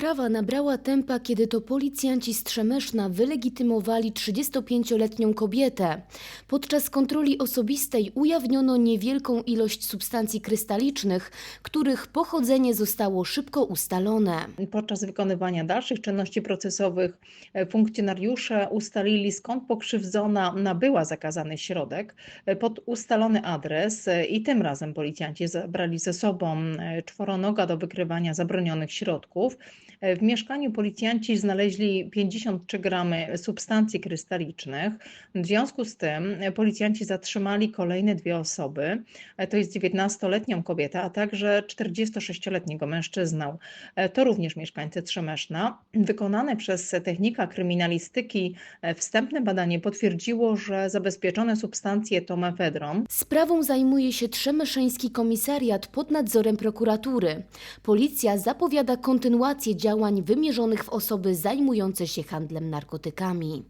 Sprawa nabrała tempa, kiedy to policjanci z Trzemeszna wylegitymowali 35-letnią kobietę. Podczas kontroli osobistej ujawniono niewielką ilość substancji krystalicznych, których pochodzenie zostało szybko ustalone. Podczas wykonywania dalszych czynności procesowych e, funkcjonariusze ustalili skąd pokrzywdzona nabyła zakazany środek e, pod ustalony adres e, i tym razem policjanci zabrali ze sobą czworonoga do wykrywania zabronionych środków. W mieszkaniu policjanci znaleźli 53 gramy substancji krystalicznych. W związku z tym policjanci zatrzymali kolejne dwie osoby. To jest 19-letnią kobietę, a także 46-letniego mężczyznę. To również mieszkańcy Trzemeszna. Wykonane przez technika kryminalistyki wstępne badanie potwierdziło, że zabezpieczone substancje to mefedron, Sprawą zajmuje się Trzemeszeński Komisariat pod nadzorem prokuratury. Policja zapowiada kontynuację działań wymierzonych w osoby zajmujące się handlem narkotykami.